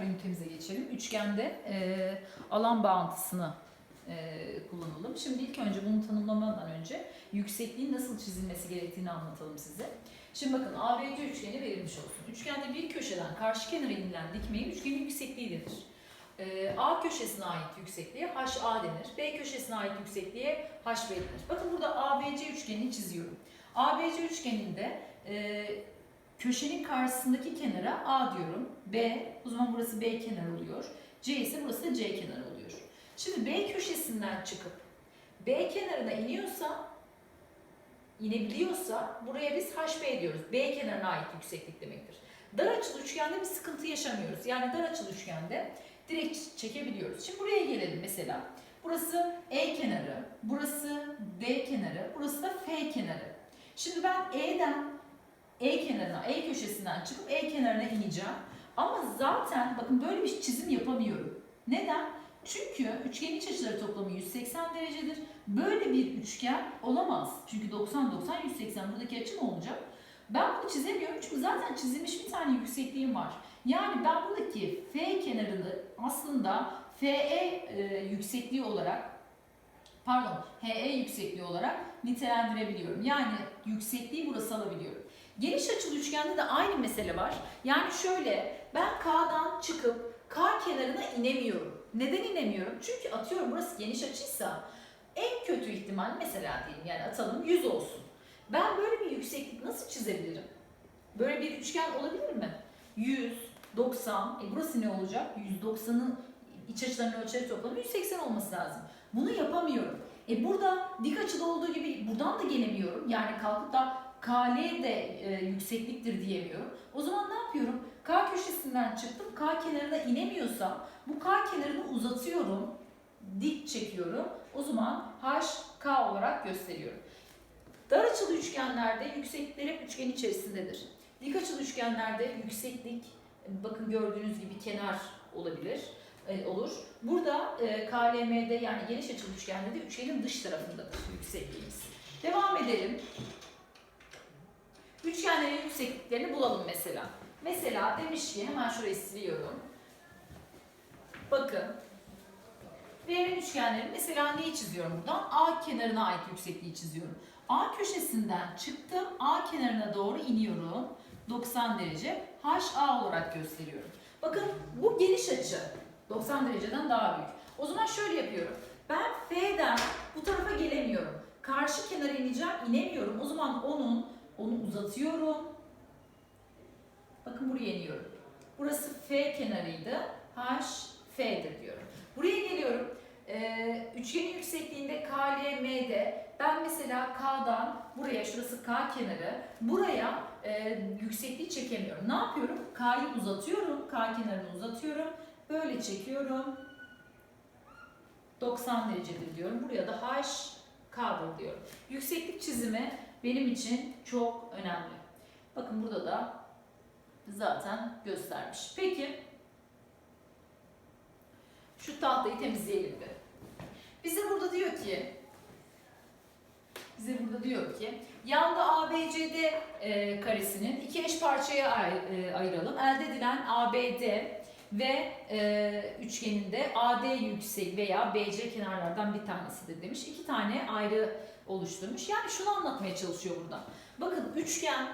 bir ünitemize geçelim. Üçgende e, alan bağıntısını e, kullanalım. Şimdi ilk önce bunu tanımlamadan önce yüksekliğin nasıl çizilmesi gerektiğini anlatalım size. Şimdi bakın ABC üçgeni verilmiş olsun. Üçgende bir köşeden karşı kenara inilen dikmeyin üçgenin yüksekliği denir. E, A köşesine ait yüksekliğe HA denir. B köşesine ait yüksekliğe HB denir. Bakın burada ABC üçgenini çiziyorum. ABC üçgeninde e, köşenin karşısındaki kenara A diyorum. B, o zaman burası B kenar oluyor. C ise burası da C kenar oluyor. Şimdi B köşesinden çıkıp B kenarına iniyorsa, inebiliyorsa buraya biz HB diyoruz. B kenarına ait yükseklik demektir. Dar açılı üçgende bir sıkıntı yaşamıyoruz. Yani dar açılı üçgende direkt çekebiliyoruz. Şimdi buraya gelelim mesela. Burası E kenarı, burası D kenarı, burası da F kenarı. Şimdi ben E'den E kenarına, E köşesinden çıkıp E kenarına ineceğim. Ama zaten bakın böyle bir çizim yapamıyorum. Neden? Çünkü üçgenin iç açıları toplamı 180 derecedir. Böyle bir üçgen olamaz. Çünkü 90 90 180 buradaki açı ne olacak? Ben bunu çizemiyorum çünkü zaten çizilmiş bir tane yüksekliğim var. Yani ben buradaki F kenarını aslında FE e, yüksekliği olarak pardon HE yüksekliği olarak nitelendirebiliyorum. Yani yüksekliği burası alabiliyorum. Geniş açılı üçgende de aynı mesele var. Yani şöyle ben K'dan çıkıp K kenarına inemiyorum. Neden inemiyorum? Çünkü atıyorum burası geniş açıysa en kötü ihtimal mesela diyelim yani atalım 100 olsun. Ben böyle bir yükseklik nasıl çizebilirim? Böyle bir üçgen olabilir mi? 100, 90, e burası ne olacak? 190'ın iç açılarının ölçeri toplamı 180 olması lazım. Bunu yapamıyorum. E burada dik açıda olduğu gibi buradan da gelemiyorum. Yani kalkıp da KL de e, yüksekliktir diyemiyorum. O zaman ne yapıyorum? K köşesinden çıktım. K kenarına inemiyorsam bu K kenarını uzatıyorum. Dik çekiyorum. O zaman HK olarak gösteriyorum. Dar açılı üçgenlerde yükseklikler hep üçgen içerisindedir. Dik açılı üçgenlerde yükseklik bakın gördüğünüz gibi kenar olabilir e, olur. Burada e, KLM'de yani geniş açılı üçgende de üçgenin dış tarafındadır yüksekliğimiz. Devam edelim. Üçgenlerin yüksekliklerini bulalım mesela. Mesela demiş ki hemen şurayı siliyorum. Bakın. Verilen üçgenlerin mesela neyi çiziyorum buradan? A kenarına ait yüksekliği çiziyorum. A köşesinden çıktım. A kenarına doğru iniyorum. 90 derece. HA olarak gösteriyorum. Bakın bu geniş açı. 90 dereceden daha büyük. O zaman şöyle yapıyorum. Ben F'den bu tarafa gelemiyorum. Karşı kenara ineceğim, inemiyorum. O zaman onun onu uzatıyorum. Bakın buraya iniyorum. Burası F kenarıydı. H F'dir diyorum. Buraya geliyorum. Ee, üçgenin yüksekliğinde KLM'de ben mesela K'dan buraya şurası K kenarı buraya e, yüksekliği çekemiyorum. Ne yapıyorum? K'yı uzatıyorum. K kenarını uzatıyorum. Böyle çekiyorum. 90 derecedir diyorum. Buraya da H K'dır diyorum. Yükseklik çizimi benim için çok önemli. Bakın burada da zaten göstermiş. Peki şu tahtayı temizleyelim bir. Bize burada diyor ki bize burada diyor ki yanda ABCD e, karesinin iki eş parçaya ay, e, ayıralım. Elde edilen ABD ve e, üçgeninde AD yüksek veya BC kenarlardan bir tanesidir demiş. İki tane ayrı oluşturmuş. Yani şunu anlatmaya çalışıyor burada. Bakın üçgen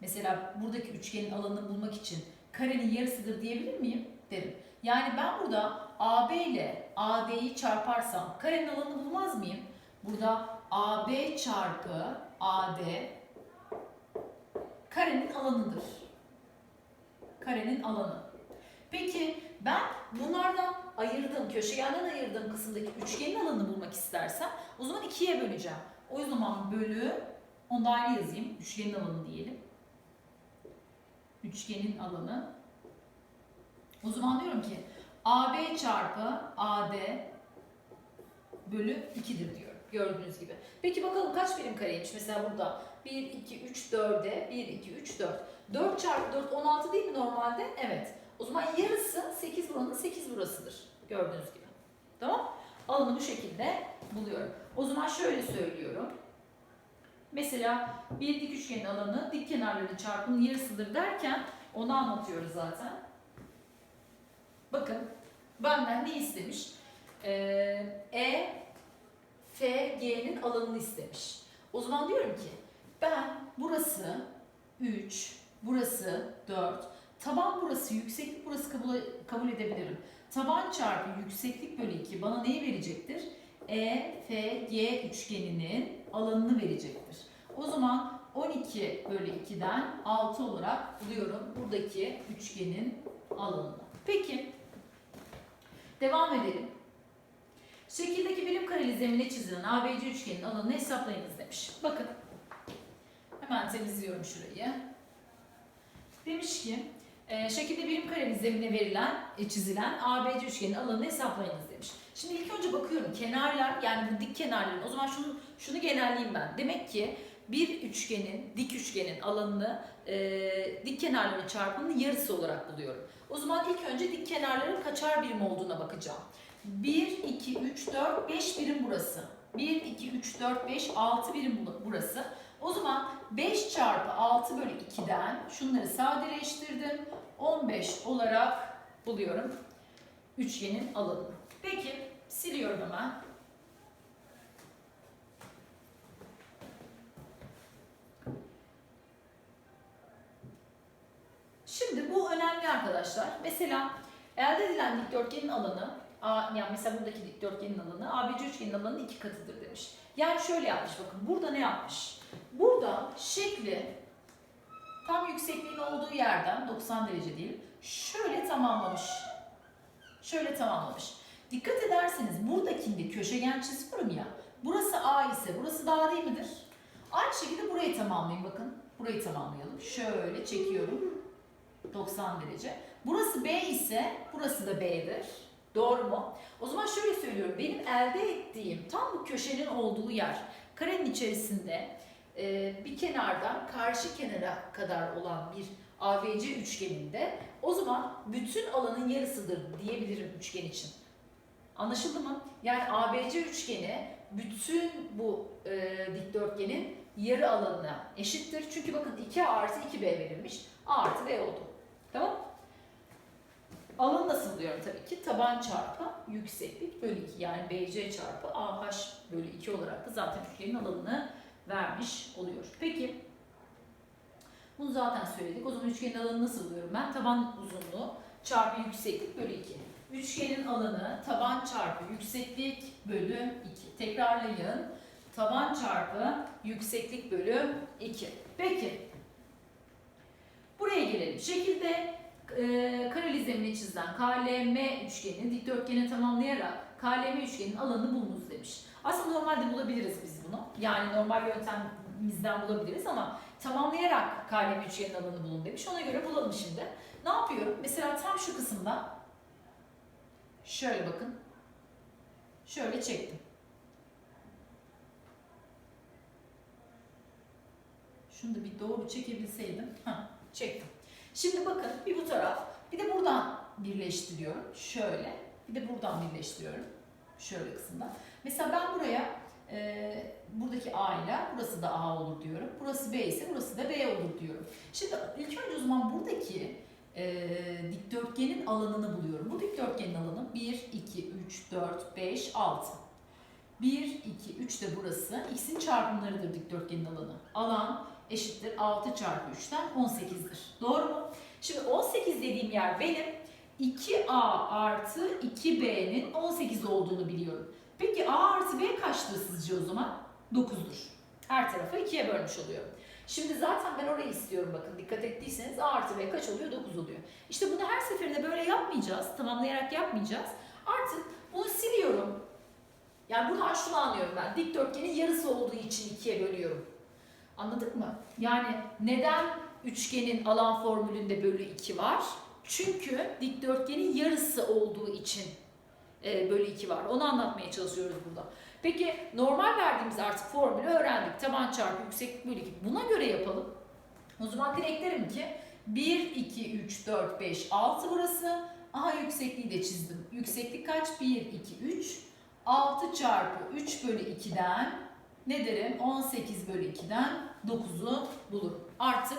mesela buradaki üçgenin alanını bulmak için karenin yarısıdır diyebilir miyim? Derim. Yani ben burada AB ile AD'yi çarparsam karenin alanını bulmaz mıyım? Burada AB çarpı AD karenin alanıdır. Karenin alanı. Peki ben bunlardan ayırdığım, köşegenden ayırdığım kısımdaki üçgenin alanını bulmak istersem o zaman ikiye böleceğim. O zaman bölü, onu da yazayım. Üçgenin alanı diyelim. Üçgenin alanı. O zaman diyorum ki AB çarpı AD bölü 2'dir diyorum. Gördüğünüz gibi. Peki bakalım kaç birim kareymiş? Mesela burada 1, 2, 3, 4'e 1, 2, 3, 4. 4 çarpı 4 16 değil mi normalde? Evet. O zaman yarısı 8 buranın 8 burasıdır. Gördüğünüz gibi. Tamam? Alanı bu şekilde buluyorum. O zaman şöyle söylüyorum. Mesela bir dik üçgenin alanı dik kenarların çarpımının yarısıdır derken onu anlatıyoruz zaten. Bakın benden ne istemiş? Ee, e, F, G'nin alanını istemiş. O zaman diyorum ki ben burası 3, burası 4, taban burası, yükseklik burası kabul, kabul edebilirim. Taban çarpı yükseklik bölü 2 bana neyi verecektir? E, F, G üçgeninin alanını verecektir. O zaman 12 bölü 2'den 6 olarak buluyorum buradaki üçgenin alanını. Peki, devam edelim. Şekildeki birim kareli zemine çizilen ABC üçgenin alanını hesaplayınız demiş. Bakın, hemen temizliyorum şurayı. Demiş ki, e, şekilde birim kareli zemine verilen, e, çizilen ABC üçgenin alanını hesaplayınız demiş. Şimdi ilk önce bakıyorum kenarlar yani bu dik kenarların o zaman şunu şunu genelleyeyim ben. Demek ki bir üçgenin, dik üçgenin alanını e, dik kenarların çarpımının yarısı olarak buluyorum. O zaman ilk önce dik kenarların kaçar birim olduğuna bakacağım. 1, 2, 3, 4, 5 birim burası. 1, 2, 3, 4, 5, 6 birim bu- burası. O zaman 5 çarpı 6 bölü 2'den şunları sadeleştirdim. 15 olarak buluyorum üçgenin alanını. Peki siliyorum hemen. Şimdi bu önemli arkadaşlar. Mesela elde edilen dikdörtgenin alanı, yani mesela buradaki dikdörtgenin alanı ABC üçgenin alanının iki katıdır demiş. Yani şöyle yapmış bakın. Burada ne yapmış? Burada şekli tam yüksekliğin olduğu yerden 90 derece diyelim. Şöyle tamamlamış. Şöyle tamamlamış. Dikkat ederseniz buradakinde köşegen çiziyorum ya. Burası A ise burası da A değil midir? Aynı şekilde burayı tamamlayın bakın. Burayı tamamlayalım. Şöyle çekiyorum. 90 derece. Burası B ise burası da B'dir. Doğru mu? O zaman şöyle söylüyorum. Benim elde ettiğim tam bu köşenin olduğu yer karenin içerisinde bir kenardan karşı kenara kadar olan bir ABC üçgeninde o zaman bütün alanın yarısıdır diyebilirim üçgen için. Anlaşıldı mı? Yani ABC üçgeni bütün bu e, dikdörtgenin yarı alanına eşittir. Çünkü bakın 2A artı 2B verilmiş. A artı B oldu. Tamam Alanı nasıl buluyorum tabii ki? Taban çarpı yükseklik bölü 2 yani BC çarpı AH bölü 2 olarak da zaten üçgenin alanını vermiş oluyor. Peki bunu zaten söyledik. O zaman üçgenin alanını nasıl buluyorum ben? Taban uzunluğu çarpı yükseklik bölü 2. Üçgenin alanı taban çarpı yükseklik bölü 2. Tekrarlayın. Taban çarpı yükseklik bölü 2. Peki. Buraya gelelim. Şekilde e, kareli çizilen KLM üçgenini dikdörtgene tamamlayarak KLM üçgenin alanını bulunuz demiş. Aslında normalde bulabiliriz biz bunu. Yani normal yöntemimizden bulabiliriz ama tamamlayarak KLM üçgenin alanını bulun demiş. Ona göre bulalım şimdi. Ne yapıyorum? Mesela tam şu kısımda şöyle bakın. Şöyle çektim. Şunu da bir doğru çekebilseydim. Heh, çektim. Şimdi bakın bir bu taraf, bir de buradan birleştiriyorum. Şöyle. Bir de buradan birleştiriyorum. Şöyle kısımda. Mesela ben buraya e, buradaki A ile burası da A olur diyorum. Burası B ise burası da B olur diyorum. Şimdi ilk önce o zaman buradaki e, dikdörtgenin alanını buluyorum. Bu dikdörtgenin alanı 1, 2, 3, 4, 5, 6. 1, 2, 3 de burası. X'in çarpımlarıdır dikdörtgenin alanı. Alan eşittir 6 çarpı 3'ten 18'dir. Doğru mu? Şimdi 18 dediğim yer benim 2A artı 2B'nin 18 olduğunu biliyorum. Peki A artı B kaçtır sizce o zaman? 9'dur. Her tarafı 2'ye bölmüş oluyor. Şimdi zaten ben orayı istiyorum bakın dikkat ettiyseniz A artı B kaç oluyor? 9 oluyor. İşte bunu her seferinde böyle yapmayacağız. Tamamlayarak yapmayacağız. Artık bunu siliyorum. Yani buradan şunu anlıyorum ben. Dikdörtgenin yarısı olduğu için ikiye bölüyorum. Anladık mı? Yani neden üçgenin alan formülünde bölü 2 var? Çünkü dikdörtgenin yarısı olduğu için e, bölü 2 var. Onu anlatmaya çalışıyoruz burada. Peki normal verdiğimiz artık formülü öğrendik. Taban çarpı yükseklik bölü 2. Buna göre yapalım. O zaman direkt derim ki 1, 2, 3, 4, 5, 6 burası. Aha yüksekliği de çizdim. Yükseklik kaç? 1, 2, 3. 6 çarpı 3 bölü 2'den ne derim? 18 bölü 2'den 9'u bulurum. Artık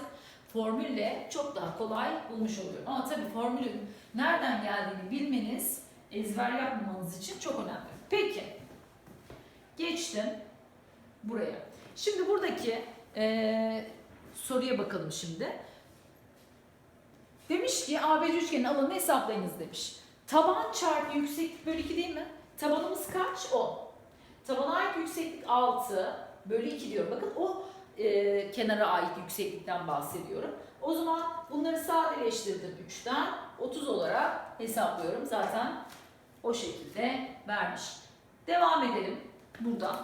formülle çok daha kolay bulmuş oluyorum. Ama tabii formülün nereden geldiğini bilmeniz, ezber yapmamanız için çok önemli. Peki, geçtim buraya. Şimdi buradaki eee, soruya bakalım şimdi. Demiş ki ABC üçgenin alanını hesaplayınız demiş. Taban çarpı yükseklik bölü 2 değil mi? Tabanımız kaç? 10. Tabana ait yükseklik 6 bölü 2 diyor. Bakın o e, kenara ait yükseklikten bahsediyorum. O zaman bunları sadeleştirdim 3'ten 30 olarak hesaplıyorum. Zaten o şekilde vermiş. Devam edelim buradan.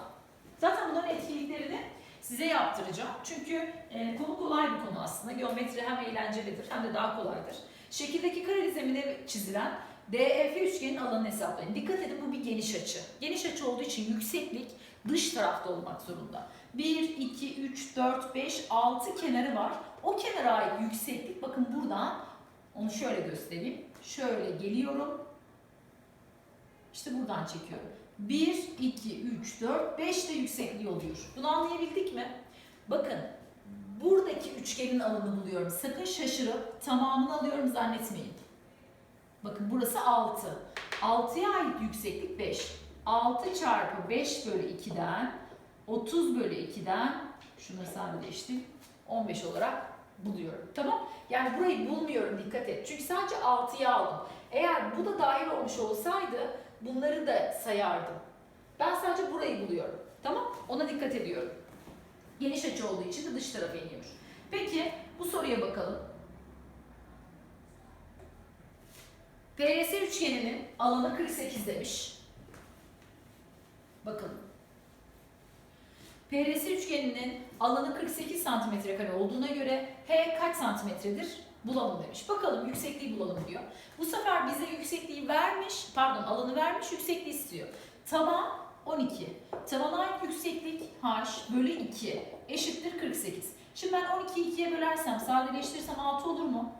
Zaten bunların etkinliklerini size yaptıracağım. Çünkü e, konu kolay bir konu aslında. Geometri hem eğlencelidir hem de daha kolaydır. Şekildeki kareli zemine çizilen DEF üçgenin alanını hesaplayın. Dikkat edin bu bir geniş açı. Geniş açı olduğu için yükseklik dış tarafta olmak zorunda. 1, 2, 3, 4, 5, 6 kenarı var. O kenara ait yükseklik bakın buradan onu şöyle göstereyim. Şöyle geliyorum. İşte buradan çekiyorum. 1, 2, 3, 4, 5 de yüksekliği oluyor. Bunu anlayabildik mi? Bakın buradaki üçgenin alanını buluyorum. Sakın şaşırıp tamamını alıyorum zannetmeyin. Bakın burası 6. 6'ya ait yükseklik 5. 6 çarpı 5 bölü 2'den 30 bölü 2'den şunları sadeleştim 15 olarak buluyorum. Tamam? Yani burayı bulmuyorum dikkat et. Çünkü sadece 6'ya aldım. Eğer bu da dahil olmuş olsaydı bunları da sayardım. Ben sadece burayı buluyorum. Tamam? Ona dikkat ediyorum. Geniş açı olduğu için de dış tarafa iniyor. Peki bu soruya bakalım. PRS üçgeninin alanı 48 demiş. Bakın. PRS üçgeninin alanı 48 santimetre kare olduğuna göre H kaç santimetredir? Bulalım demiş. Bakalım yüksekliği bulalım diyor. Bu sefer bize yüksekliği vermiş, pardon alanı vermiş, yüksekliği istiyor. Taban 12. Tabana ait yükseklik h bölü 2 eşittir 48. Şimdi ben 12'yi 2'ye bölersem, sadeleştirirsem 6 olur mu?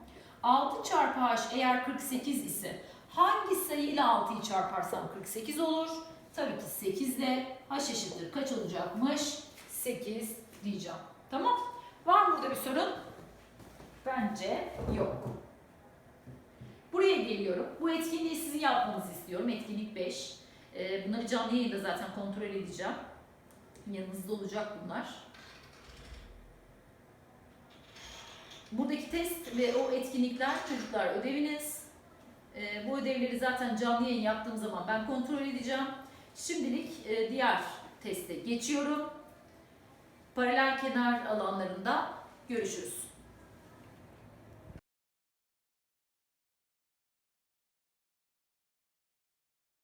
6 çarpı h eğer 48 ise hangi sayıyla 6'yı çarparsam 48 olur? Tabii ki 8 ile h eşittir kaç olacakmış? 8 diyeceğim. Tamam. Var mı burada bir sorun? Bence yok. Buraya geliyorum. Bu etkinliği sizin yapmanızı istiyorum. Etkinlik 5. Ee, bunları canlı yayında zaten kontrol edeceğim. Yanınızda olacak bunlar. Buradaki test ve o etkinlikler çocuklar ödeviniz. Ee, bu ödevleri zaten canlı yayın yaptığım zaman ben kontrol edeceğim. Şimdilik e, diğer teste geçiyorum. Paralel kenar alanlarında görüşürüz.